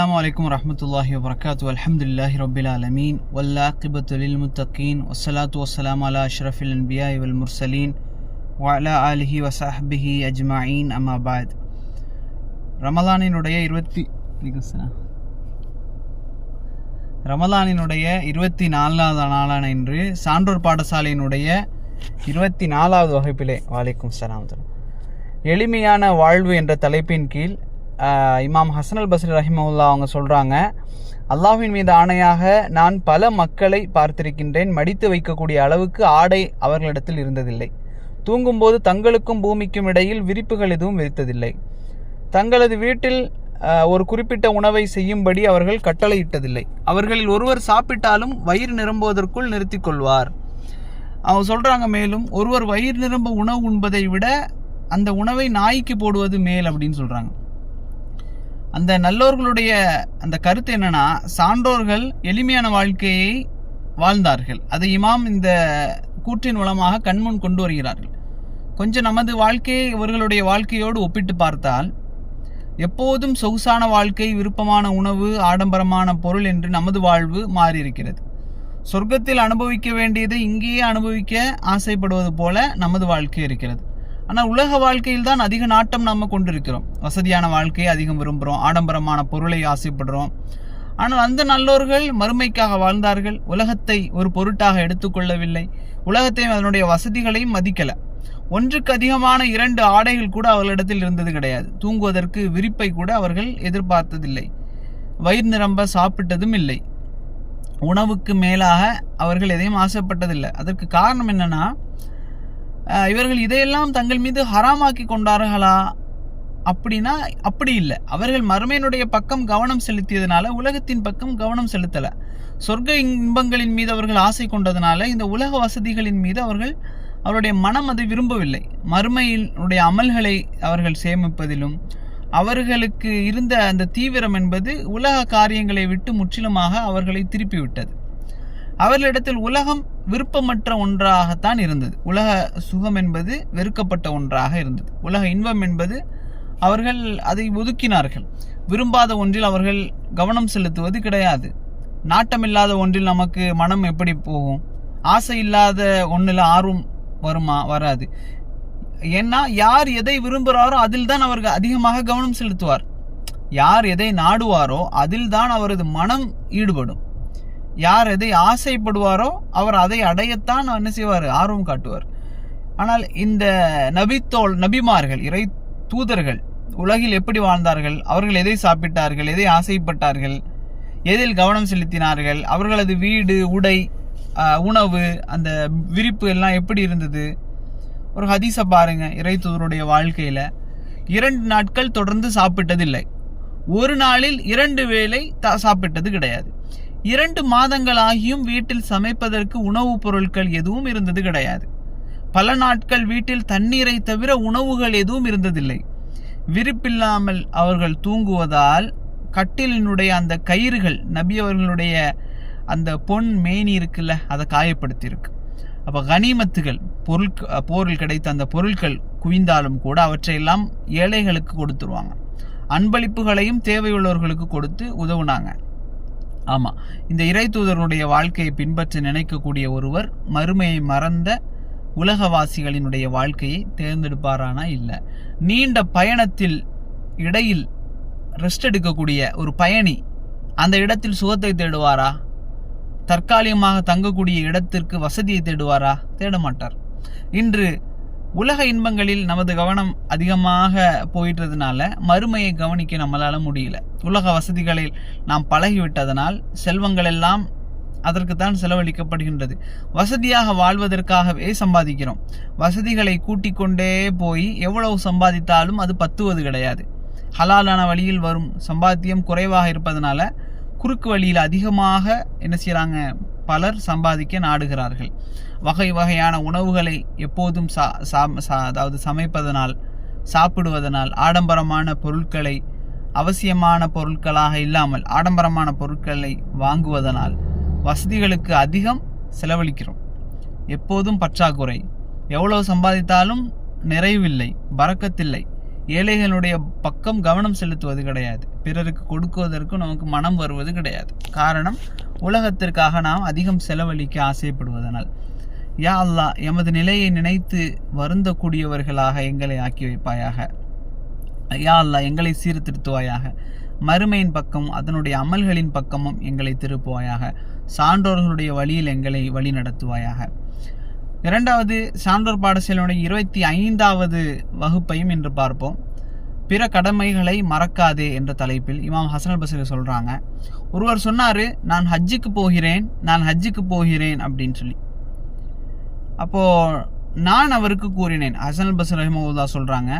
السلام عليكم ورحمة الله وبركاته الحمد لله رب العالمين والعاقبة للمتقين والصلاة والسلام على أشرف الأنبياء والمرسلين وعلى آله وصحبه أجمعين أما بعد ரமலானினுடைய இருபத்தி வலைக்கும் சலாம். ரமலானினுடைய இருபத்தி நாலாவது நாளான இன்று சான்றோர் பாடசாலையினுடைய இருபத்தி நாலாவது வகுப்பிலே வாலைக்கும் சலாம் எளிமையான வாழ்வு என்ற தலைப்பின் கீழ் ஆஹ், இமாம் ஹசன் அல் பஸ்ரி ரஹிமவுல்லா அவங்க சொல்கிறாங்க அல்லாஹ்வின் மீது ஆணையாக நான் பல மக்களை பார்த்திருக்கின்றேன். மடித்து வைக்கக்கூடிய அளவுக்கு ஆடை அவர்களிடத்தில் இருந்ததில்லை. தூங்கும்போது தங்களுக்கும் பூமிக்கும் இடையில் விரிப்புகள் எதுவும் விரித்ததில்லை தங்களது வீட்டில் ஒரு குறிப்பிட்ட உணவை செய்யும்படி அவர்கள் கட்டளையிட்டதில்லை. அவர்களில் ஒருவர் சாப்பிட்டாலும் வயிறு நிரம்புவதற்குள் நிறுத்தி கொள்வார். அவங்க சொல்கிறாங்க மேலும் ஒருவர் வயிறு நிரம்ப உணவு உண்பதை விட அந்த உணவை நாய்க்கு போடுவது மேல் அப்படின்னு சொல்கிறாங்க அந்த நல்லோர்களுடைய அந்த கருத்து என்னன்னா சான்றோர்கள் எளிமையான வாழ்க்கையை வாழ்ந்தார்கள். அதை இமாம் இந்த கூற்றின் மூலமாக கண்முன் கொண்டு வருகிறார்கள். கொஞ்சம் நமது வாழ்க்கையை இவர்களுடைய வாழ்க்கையோடு ஒப்பிட்டு பார்த்தால் எப்போதும் சொகுசான வாழ்க்கை விருப்பமான உணவு ஆடம்பரமான பொருள் என்று நமது வாழ்வு மாறியிருக்கிறது. சொர்க்கத்தில் அனுபவிக்க வேண்டியதை இங்கேயே அனுபவிக்க ஆசைப்படுவது போல நமது வாழ்க்கை இருக்கிறது. ஆனால் உலக வாழ்க்கையில் தான் அதிக நாட்டம் நம்ம கொண்டிருக்கிறோம். வசதியான வாழ்க்கையை அதிகம் விரும்புகிறோம் ஆடம்பரமான பொருளை ஆசைப்படுறோம். ஆனால் அந்த நல்லோர்கள் மறுமைக்காக வாழ்ந்தார்கள். உலகத்தை ஒரு பொருட்டாக எடுத்துக்கொள்ளவில்லை உலகத்தையும் அதனுடைய வசதிகளையும் மதிக்கலை. ஒன்றுக்கு அதிகமான இரண்டு ஆடைகள் கூட அவர்களிடத்தில் இருந்தது கிடையாது. தூங்குவதற்கு விரிப்பை கூட அவர்கள் எதிர்பார்த்ததில்லை. வயிறு நிரம்ப சாப்பிட்டதும் இல்லை. உணவுக்கு மேலாக அவர்கள் எதையும் ஆசைப்பட்டதில்லை. அதற்கு காரணம் என்னன்னா இவர்கள் இதையெல்லாம் தங்கள் மீது ஹராமாக்கி கொண்டார்களா? அப்படின்னா அப்படி இல்லை. அவர்கள் மறுமையினுடைய பக்கம் கவனம் செலுத்தியதுனால உலகத்தின் பக்கம் கவனம் செலுத்தல. சொர்க்க இன்பங்களின் மீது அவர்கள் ஆசை கொண்டதுனால இந்த உலக வசதிகளின் மீது அவர்கள் அவருடைய மனம் அதை விரும்பவில்லை. மறுமையினுடைய அமல்களை அவர்கள் சேமிப்பதிலும் அவர்களுக்கு இருந்த அந்த தீவிரம் என்பது உலக காரியங்களை விட்டு முற்றிலுமாக அவர்களை திருப்பிவிட்டது. அவர்களிடத்தில் உலகம் விருப்பமற்ற ஒன்றாகத்தான் இருந்தது. உலக சுகம் என்பது வெறுக்கப்பட்ட ஒன்றாக இருந்தது. உலக இன்பம் என்பது அவர்கள் அதை ஒதுக்கினார்கள். விரும்பாத ஒன்றில் அவர்கள் கவனம் செலுத்துவது கிடையாது. நாட்டமில்லாத ஒன்றில் நமக்கு மனம் எப்படி போகும்? ஆசை இல்லாத ஒன்றில் ஆர்வம் வருமா? வராது. ஏன்னா யார் எதை விரும்புகிறாரோ அதில் தான் அவர்கள் அதிகமாக கவனம் செலுத்துவார். யார் எதை நாடுவாரோ அதில் தான் அவரது மனம் ஈடுபடும். யார் எதை ஆசைப்படுவாரோ அவர் அதை அடையத்தான் என்ன செய்வார்? ஆர்வம் காட்டுவார். ஆனால் இந்த நபித்தோல் நபிமார்கள் இறை தூதர்கள் உலகில் எப்படி வாழ்ந்தார்கள்? அவர்கள் எதை சாப்பிட்டார்கள்? எதை ஆசைப்பட்டார்கள்? எதில் கவனம் செலுத்தினார்கள்? அவர்களது வீடு உடை உணவு அந்த விரிப்பு எல்லாம் எப்படி இருந்தது? ஒரு ஹதீஸை பாருங்க இறை தூதருடைய இரண்டு நாட்கள் தொடர்ந்து சாப்பிட்டதில்லை. ஒரு நாளில் இரண்டு வேளை த- சாப்பிட்டது கிடையாது. இரண்டு மாதங்கள் ஆகியும் வீட்டில் சமைப்பதற்கு உணவுப் பொருட்கள் எதுவும் இருந்தது கிடையாது. பல நாட்கள் வீட்டில் தண்ணீரை தவிர உணவுகள் எதுவும் இருந்ததில்லை. விருப்பில்லாமல் அவர்கள் தூங்குவதால் கட்டிலினுடைய அந்த கயிறுகள் நபி அவர்களுடைய அந்த பொன் மேனி இருக்குல்ல அதை காயப்படுத்தியிருக்கு. அப்போ கனிமத்துகள் பொருள் போரில் கிடைத்த அந்த பொருட்கள் குவிந்தாலும் கூட அவற்றையெல்லாம் ஏழைகளுக்கு கொடுத்துருவாங்க. அன்பளிப்புகளையும் தேவையுள்ளவர்களுக்கு கொடுத்து உதவுனாங்க. ஆமாம் இந்த இறை தூதருடைய வாழ்க்கையை பின்பற்ற நினைக்கக்கூடிய ஒருவர் மறுமையை மறந்த உலகவாசிகளினுடைய வாழ்க்கையை தேர்ந்தெடுப்பாரானா இல்லை. நீண்ட பயணத்தில் இடையில் ரெஸ்ட் எடுக்கக்கூடிய ஒரு பயணி அந்த இடத்தில் சுகத்தை தேடுவாரா? தற்காலிகமாக தங்கக்கூடிய இடத்திற்கு வசதியை தேடுவாரா? தேட மாட்டார் இன்று உலக இன்பங்களில் நமது கவனம் அதிகமாக போயிட்டதுனால மறுமையை கவனிக்க நம்மளால் முடியல. உலக வசதிகளில் நாம் பழகிவிட்டதனால் செல்வங்கள் எல்லாம் அதற்குத்தான் செலவழிக்கப்படுகின்றது. வசதியாக வாழ்வதற்காகவே சம்பாதிக்கிறோம். வசதிகளை கூட்டிக் கொண்டே போய் எவ்வளவு சம்பாதித்தாலும் அது பத்துவது கிடையாது. ஹலாலான வழியில் வரும் சம்பாத்தியம் குறைவாக இருப்பதனால குறுக்கு வழியில் அதிகமாக என்ன செய்கிறாங்க பலர் சம்பாதிக்க நாடுகிறார்கள். வகை வகையான உணவுகளை எப்போதும் சா சா- சா- அதாவது சமைப்பதனால் சாப்பிடுவதனால் ஆடம்பரமான பொருட்களை அவசியமான பொருட்களாக இல்லாமல் ஆடம்பரமான பொருட்களை வாங்குவதனால் வசதிகளுக்கு அதிகம் செலவழிக்கிறோம். எப்போதும் பற்றாக்குறை. எவ்வளவு சம்பாதித்தாலும் நிறைவில்லை பறக்கத்தில்லை. ஏழைகளுடைய பக்கம் கவனம் செலுத்துவது கிடையாது. பிறருக்கு கொடுக்குவதற்கும் நமக்கு மனம் வருவது கிடையாது. காரணம் உலகத்திற்காக நாம் அதிகம் செலவழிக்க ஆசைப்படுவதனால். யா அல்லாஹ் எமது நிலையை நினைத்து வருந்தக்கூடியவர்களாக எங்களை ஆக்கி வைப்பாயாக. யா அல்லா எங்களை சீர்திருத்துவாயாக. மறுமையின் பக்கம் அதனுடைய அமல்களின் பக்கமும் எங்களை திருப்புவாயாக. சான்றோர்களுடைய வழியில் எங்களை வழி நடத்துவாயாக இரண்டாவது சான்றோர் பாடசாலையுடைய இருபத்தி ஐந்தாவது வகுப்பையும் இன்று பார்ப்போம். பிற கடமைகளை மறக்காதே என்ற தலைப்பில் இமாம் ஹசன் அல் பசரி சொல்கிறாங்க ஒருவர் சொன்னார் நான் ஹஜ்ஜுக்கு போகிறேன் நான் ஹஜ்ஜுக்கு போகிறேன் அப்படின்னு சொல்லி. அப்போது நான் அவருக்கு கூறினேன். ஹசன் அல் பசர் ரஹிமவுல்லா சொல்கிறாங்க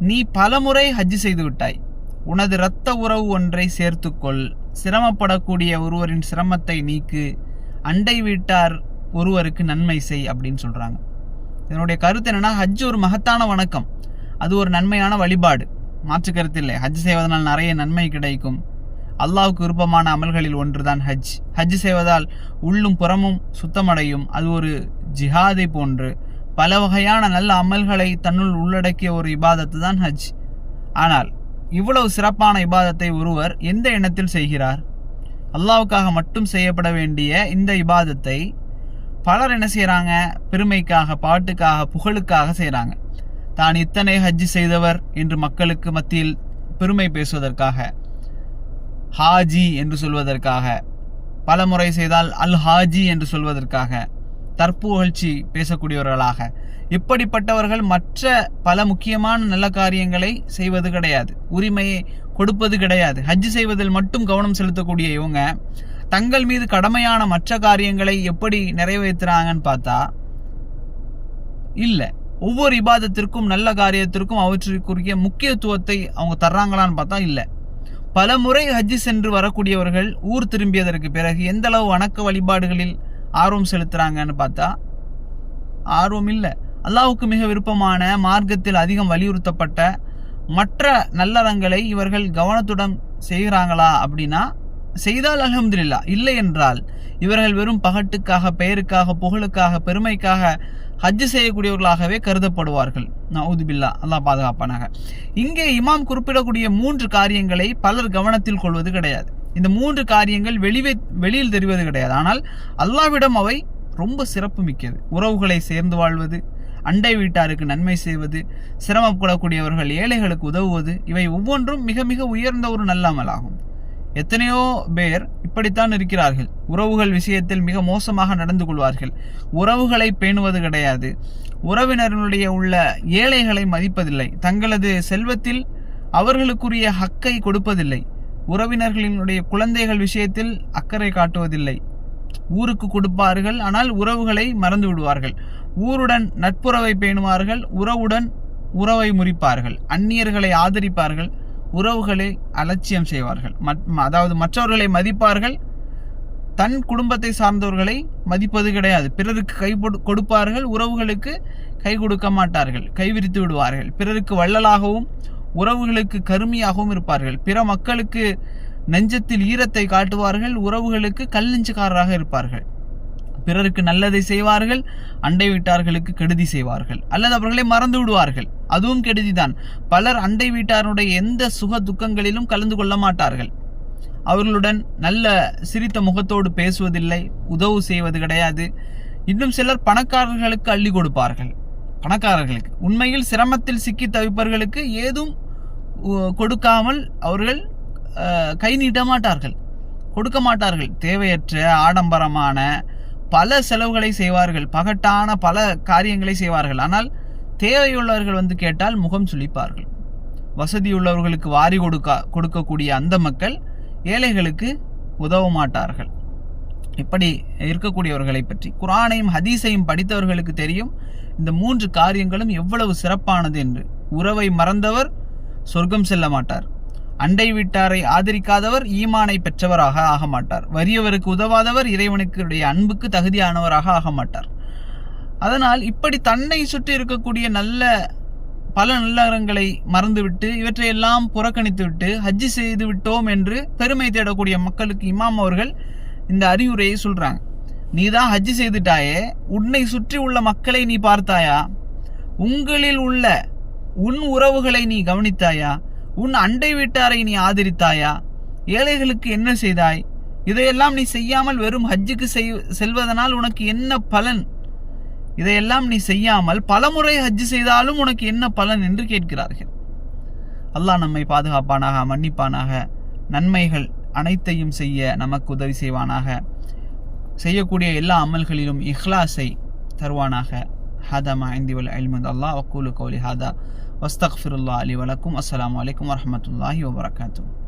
நீ பலமுறை ஹஜ்ஜு செய்து விட்டாய். உனது இரத்த உறவு ஒன்றை சேர்த்துக்கொள். சிரமப்படக்கூடிய ஒருவரின் சிரமத்தை நீக்கு. அண்டை வீட்டார் ஒருவருக்கு நன்மை செய் அப்படின்னு சொல்கிறாங்க இதனுடைய கருத்து என்னன்னா ஹஜ் ஒரு மகத்தான வணக்கம். அது ஒரு நன்மையான வழிபாடு. மாற்று கருத்து இல்லை. ஹஜ் செய்வதனால் நிறைய நன்மை கிடைக்கும். அல்லாவுக்கு விருப்பமான அமல்களில் ஒன்றுதான் ஹஜ். ஹஜ் செய்வதால் உள்ளும் புறமும் சுத்தமடையும். அது ஒரு ஜிஹாதை போன்று. பல வகையான நல்ல அமல்களை தன்னுள் உள்ளடக்கிய ஒரு இபாதத்து தான் ஹஜ். ஆனால் இவ்வளவு சிறப்பான இபாதத்தை ஒருவர் எந்த எண்ணத்தில் செய்கிறார்? அல்லாவுக்காக மட்டும் செய்யப்பட வேண்டிய இந்த இபாதத்தை பலர் என்ன செய்கிறாங்க பெருமைக்காக பாட்டுக்காக புகழுக்காக செய்கிறாங்க தான் இத்தனை ஹஜ் செய்தவர் என்று மக்களுக்கு மத்தியில் பெருமை பேசுவதற்காக ஹாஜி என்று சொல்வதற்காக பல முறை செய்தால் அல் ஹாஜி என்று சொல்வதற்காக தற்புகழ்ச்சி பேசக்கூடியவர்களாக. இப்படிப்பட்டவர்கள் மற்ற பல முக்கியமான நல்ல காரியங்களை செய்வது கிடையாது. உரிமையை கொடுப்பது கிடையாது. ஹஜ் செய்வதில் மட்டும் கவனம் செலுத்தக்கூடிய இவங்க தங்கள் மீது கடமையான மற்ற காரியங்களை எப்படி நிறைவேற்றுறாங்கன்னு பார்த்தா இல்லை. ஒவ்வொரு இபாதத்திற்கும் நல்ல காரியத்திற்கும் அவற்றிற்குரிய முக்கியத்துவத்தை அவங்க தர்றாங்களான்னு பார்த்தா இல்லை. பல முறை ஹஜ்ஜி சென்று வரக்கூடியவர்கள் ஊர் திரும்பியதற்கு பிறகு எந்த அளவு வணக்க வழிபாடுகளில் ஆர்வம் செலுத்துறாங்கன்னு பார்த்தா ஆர்வம் இல்லை. அல்லாவுக்கு மிக விருப்பமான மார்க்கத்தில் அதிகம் வலியுறுத்தப்பட்ட மற்ற நல்லறங்களை இவர்கள் கவனத்துடன் செய்கிறாங்களா அப்படின்னா செய்தால் அலமதுல்லா இல்லை என்றால் இவர்கள் வெறும் பகட்டுக்காக பெயருக்காக புகழுக்காக பெருமைக்காக ஹஜ் செய்யக்கூடியவர்களாகவே கருதப்படுவார்கள். நவுதுபில்லா அல்லாஹ் பாதுகாப்பானாக. இங்கே இமாம் குறிப்பிடக்கூடிய மூன்று காரியங்களை பலர் கவனத்தில் கொள்வது கிடையாது. இந்த மூன்று காரியங்கள் வெளிவே வெளியில் தெரிவது கிடையாது. ஆனால் அல்லாவிடம் அவை ரொம்ப சிறப்பு மிக்கது. உறவுகளை சேர்ந்து வாழ்வது அண்டை வீட்டாருக்கு நன்மை செய்வது சிரமப்படக்கூடியவர்கள் ஏழைகளுக்கு உதவுவது இவை ஒவ்வொன்றும் மிக மிக உயர்ந்த ஒரு நல்ல அமலாகும். எத்தனையோ பேர் இப்படித்தான் இருக்கிறார்கள். உறவுகள் விஷயத்தில் மிக மோசமாக நடந்து கொள்வார்கள். உறவுகளை பேணுவது கிடையாது. உறவினர்களுடைய உள்ள ஏழைகளை மதிப்பதில்லை. தங்களது செல்வத்தில் அவர்களுக்குரிய ஹக்கை கொடுப்பதில்லை. உறவினர்களினுடைய குழந்தைகள் விஷயத்தில் அக்கறை காட்டுவதில்லை. ஊருக்கு கொடுப்பார்கள் ஆனால் உறவுகளை மறந்து விடுவார்கள். ஊருடன் நட்புறவை பேணுவார்கள் உறவுடன் உறவை முறிப்பார்கள். அந்நியர்களை ஆதரிப்பார்கள் உறவுகளை அலட்சியம் செய்வார்கள். அதாவது மற்றவர்களை மதிப்பார்கள் தன் குடும்பத்தை சார்ந்தவர்களை மதிப்பது கிடையாது. பிறருக்கு கை கொடுப்பார்கள் உறவுகளுக்கு கை கொடுக்க மாட்டார்கள் கைவிரித்து விடுவார்கள். பிறருக்கு வள்ளலாகவும் உறவுகளுக்கு கருமையாகவும் இருப்பார்கள். பிற மக்களுக்கு நெஞ்சத்தில் ஈரத்தை காட்டுவார்கள் உறவுகளுக்கு கல்லெஞ்சுக்காரராக இருப்பார்கள். பிறருக்கு நல்லதை செய்வார்கள் அண்டை வீட்டார்களுக்கு கெடுதி செய்வார்கள். அல்லது அவர்களை மறந்து விடுவார்கள். அதுவும் கெடுதிதான். பலர் அண்டை வீட்டாருடைய எந்த சுக துக்கங்களிலும் கலந்து கொள்ள மாட்டார்கள். அவர்களுடன் நல்ல சிரித்த முகத்தோடு பேசுவதில்லை உதவு செய்வது கிடையாது. இன்னும் சிலர் பணக்காரர்களுக்கு அள்ளி கொடுப்பார்கள். பணக்காரர்களுக்கு. உண்மையில் சிரமத்தில் சிக்கி தவிப்பவர்களுக்கு ஏதும் கொடுக்காமல் அவர்கள் கை நீட்ட மாட்டார்கள். கொடுக்க மாட்டார்கள். தேவையற்ற ஆடம்பரமான பல செலவுகளை செய்வார்கள். பகட்டான பல காரியங்களை செய்வார்கள். ஆனால் தேவையுள்ளவர்கள் வந்து கேட்டால் முகம் சுளிப்பார்கள். வசதியுள்ளவர்களுக்கு வாரி கொடுக்க கொடுக்கக்கூடிய அந்த மக்கள் ஏழைகளுக்கு உதவ மாட்டார்கள். இப்படி இருக்கக்கூடியவர்களை பற்றி. குரானையும் ஹதீஸையும் படித்தவர்களுக்கு தெரியும். இந்த மூன்று காரியங்களும் எவ்வளவு சிறப்பானது என்று. உறவை மறந்தவர் சொர்க்கம் செல்ல மாட்டார். அண்டை வீட்டாரை ஆதரிக்காதவர் ஈமானை பெற்றவராக ஆக மாட்டார். வறியவருக்கு உதவாதவர் இறைவனுக்குடைய அன்புக்கு தகுதியானவராக ஆக மாட்டார். அதனால் இப்படி தன்னை சுற்றி இருக்கக்கூடிய நல்ல பல நல்லறங்களை மறந்துவிட்டு இவற்றையெல்லாம் புறக்கணித்துவிட்டு ஹஜ்ஜி செய்து விட்டோம் என்று பெருமை தேடக்கூடிய மக்களுக்கு இமாம் அவர்கள் இந்த அறிவுரையை சொல்றாங்க. நீ தான் ஹஜ்ஜி செய்துட்டாயே உன்னை சுற்றி உள்ள மக்களை நீ பார்த்தாயா? உங்களில் உள்ள உன் உறவுகளை நீ கவனித்தாயா? உன் அண்டை வீட்டாரை நீ ஆதரித்தாயா? ஏழைகளுக்கு என்ன செய்தாய்? இதையெல்லாம் நீ செய்யாமல் வெறும் ஹஜ்ஜுக்கு செய் செல்வதனால் உனக்கு என்ன பலன்? இதையெல்லாம் நீ செய்யாமல் பலமுறை ஹஜ்ஜு செய்தாலும் உனக்கு என்ன பலன் என்று கேட்கிறார்கள். அல்லாஹ் நம்மை பாதுகாப்பானாக மன்னிப்பானாக நன்மைகள் அனைத்தையும் செய்ய நமக்கு உதவி செய்வானாக. செய்யக்கூடிய எல்லா அமல்களிலும் இஹ்லாஸை தருவானாக. هذا ما عندي والعلم عند الله أقول قولي هذا واستغفر الله لي ولكم. السلام عليكم ورحمة الله وبركاته.